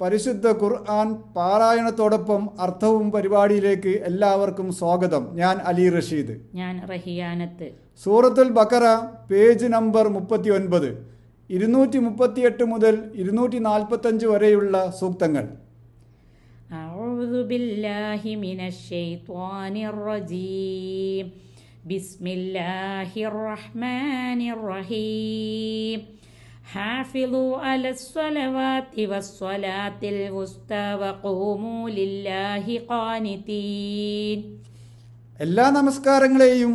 പരിശുദ്ധ ഖുർആൻ പാരായണത്തോടൊപ്പം അർത്ഥവും പരിപാടിയിലേക്ക് എല്ലാവർക്കും സ്വാഗതം ഞാൻ അലി റഷീദ് ഞാൻ റഹിയാനത്ത് സൂറത്തുൽ ബക്കറ പേജ് നമ്പർ മുപ്പത്തി ഒൻപത് ഇരുന്നൂറ്റി മുപ്പത്തിയെട്ട് മുതൽ ഇരുന്നൂറ്റി നാൽപ്പത്തഞ്ച് വരെയുള്ള സൂക്തങ്ങൾ أعوذ بالله من الشيطان الرجيم بسم الله الرحمن الرحيم حافظوا على الصلوات والصلاة الوسطى وقوموا لله قانتين എല്ലാ നമസ്കാരങ്ങളെയും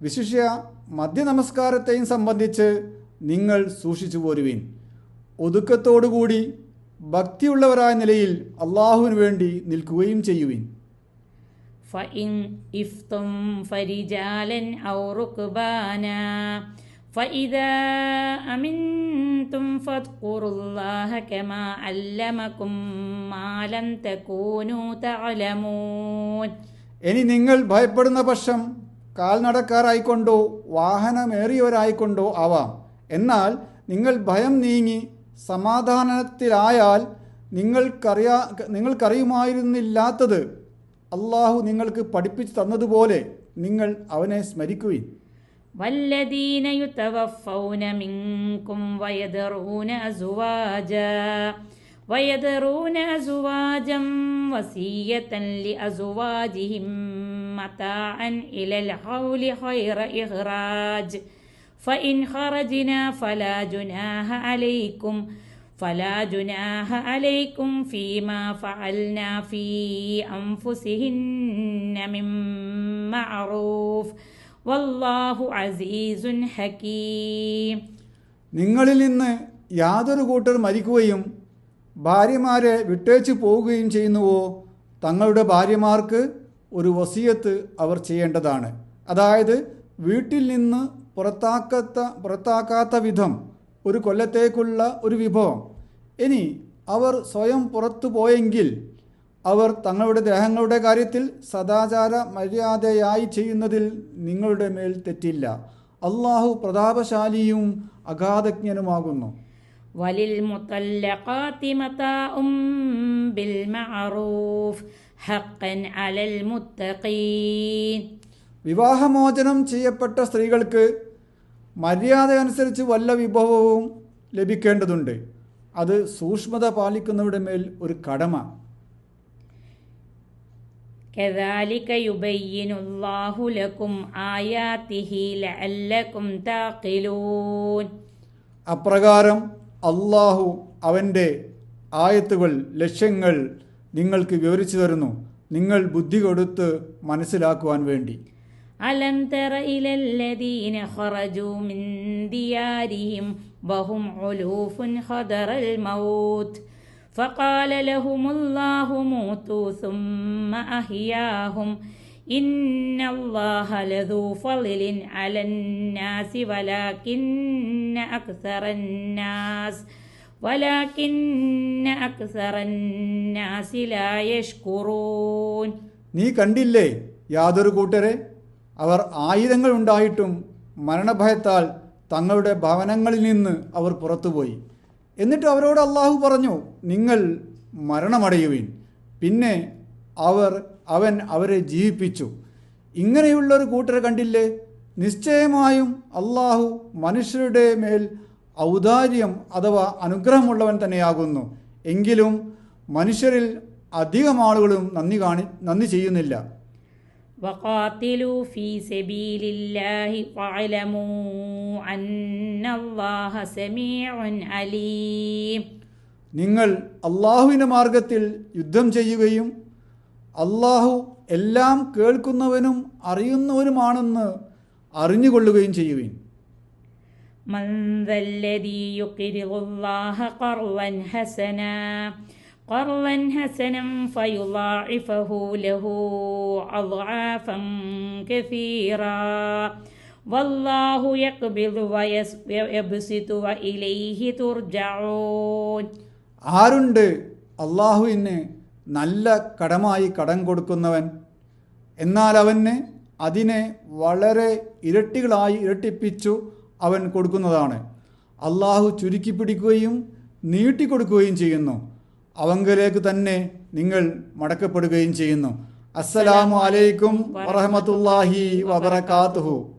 വിശിഷ്യ മധ്യ നമസ്കാരത്തെയും സംബന്ധിച്ച് നിങ്ങൾ സൂക്ഷിച്ചു പോരുവീൻ ഒതുക്കത്തോടുകൂടി ഭക്തിയുള്ളവരായ നിലയിൽ അള്ളാഹുവിന് വേണ്ടി നിൽക്കുകയും ചെയ്യുവീൻ فإن إفتم فرجالا أو ركبانا فإذا أمنتم فاذكروا الله كما علمكم ما لم تكونوا تعلمون ഇനി നിങ്ങൾ ഭയപ്പെടുന്ന പക്ഷം കാൽനടക്കാരായിക്കൊണ്ടോ വാഹനമേറിയവരായിക്കൊണ്ടോ ആവാം എന്നാൽ നിങ്ങൾ ഭയം നീങ്ങി സമാധാനത്തിലായാൽ നിങ്ങൾക്കറിയാ നിങ്ങൾക്കറിയുമായിരുന്നില്ലാത്തത് അള്ളാഹു നിങ്ങൾക്ക് പഠിപ്പിച്ചു തന്നതുപോലെ നിങ്ങൾ അവനെ സ്മരിക്കുവിൻ والذين يتوفون منكم ويذرون أزواجا ويذرون أزواجا وصية لأزواجهم متاعا إلى الحول خير إخراج. فإن خرجنا فلا جناح عليكم فلا جناح عليكم فيما فعلنا في أنفسهن من معروف. വല്ലാഹു അസീസുൻ ഹക്കീം നിങ്ങളിൽ നിന്ന് യാതൊരു കൂട്ടർ മരിക്കുകയും ഭാര്യമാരെ വിട്ടേച്ചു പോവുകയും ചെയ്യുന്നുവോ തങ്ങളുടെ ഭാര്യമാർക്ക് ഒരു വസീയത്ത് അവർ ചെയ്യേണ്ടതാണ്. അതായത് വീട്ടിൽ നിന്ന് പുറത്താക്കാത്ത പുറത്താക്കാത്ത വിധം ഒരു കൊല്ലത്തേക്കുള്ള ഒരു വിഭവം. ഇനി അവർ സ്വയം പുറത്തു പോയെങ്കിൽ അവർ തങ്ങളുടെ ദേഹങ്ങളുടെ കാര്യത്തിൽ സദാചാര മര്യാദയായി ചെയ്യുന്നതിൽ നിങ്ങളുടെ മേൽ തെറ്റില്ല. അള്ളാഹു പ്രതാപശാലിയും അഗാധജ്ഞനുമാകുന്നു. വലിൽ ബിൽ മഅറൂഫ് ഹഖൻ അലൽ മുത്തഖീൻ. വിവാഹമോചനം ചെയ്യപ്പെട്ട സ്ത്രീകൾക്ക് മര്യാദ അനുസരിച്ച് വല്ല വിഭവവും ലഭിക്കേണ്ടതുണ്ട്. അത് സൂക്ഷ്മത പാലിക്കുന്നവരുടെ മേൽ ഒരു കടമ. كذلك يبين الله لكم آياته لعلكم تعقلون അപ്രകാരം അള്ളാഹു അവൻ്റെ ആയത്തുകൾ ലക്ഷ്യങ്ങൾ നിങ്ങൾക്ക് വിവരിച്ചു തരുന്നു നിങ്ങൾ ബുദ്ധി കൊടുത്ത് മനസ്സിലാക്കുവാൻ വേണ്ടി ألم تر إلى الذين خرجوا من ديارهم وهم علوف حذر الموت فقال لهم الله موتوا ثم أحياهم إن الله لذو فضل على الناس ولكن أكثر الناس ولكن أكثر الناس لا يشكرون നീ കണ്ടില്ലേ യാതൊരു കൂട്ടരെ അവർ ആയുധങ്ങൾ ഉണ്ടായിട്ടും മരണഭയത്താൽ തങ്ങളുടെ ഭവനങ്ങളിൽ നിന്ന് അവർ പുറത്തുപോയി എന്നിട്ട് അവരോട് അള്ളാഹു പറഞ്ഞു നിങ്ങൾ മരണമടയുവിൻ. പിന്നെ അവർ അവൻ അവരെ ജീവിപ്പിച്ചു. ഇങ്ങനെയുള്ളൊരു കൂട്ടരെ കണ്ടില്ലേ? നിശ്ചയമായും അള്ളാഹു മനുഷ്യരുടെ മേൽ ഔദാര്യം അഥവാ അനുഗ്രഹമുള്ളവൻ തന്നെയാകുന്നു. എങ്കിലും മനുഷ്യരിൽ അധികം ആളുകളും നന്ദി കാണി നന്ദി ചെയ്യുന്നില്ല. وقاتلوا في سبيل الله واعلموا أن الله سميع عليم നിങ്ങൾ അള്ളാഹുവിൻ്റെ മാർഗത്തിൽ യുദ്ധം ചെയ്യുകയും അള്ളാഹു എല്ലാം കേൾക്കുന്നവനും അറിയുന്നവനുമാണെന്ന് അറിഞ്ഞുകൊള്ളുകയും ചെയ്യുവിൻ من ذا الذي يقرض الله قرضا حسنا قرضا حسنا فيضاعفه له أضعافا كثيرا والله يقبض ويس- ويبسط وإليه ترجعون ആരുണ്ട് അള്ളാഹുവിന് നല്ല കടമായി കടം കൊടുക്കുന്നവൻ എന്നാൽ അവന് അതിനെ വളരെ ഇരട്ടികളായി ഇരട്ടിപ്പിച്ചു അവൻ കൊടുക്കുന്നതാണ് അള്ളാഹു ചുരുക്കി പിടിക്കുകയും നീട്ടിക്കൊടുക്കുകയും ചെയ്യുന്നു അവങ്കലേക്ക് തന്നെ നിങ്ങൾ മടക്കപ്പെടുകയും ചെയ്യുന്നു. അസ്സലാമു അലൈക്കും വറഹമത്തല്ലാഹി വബറകാതുഹു.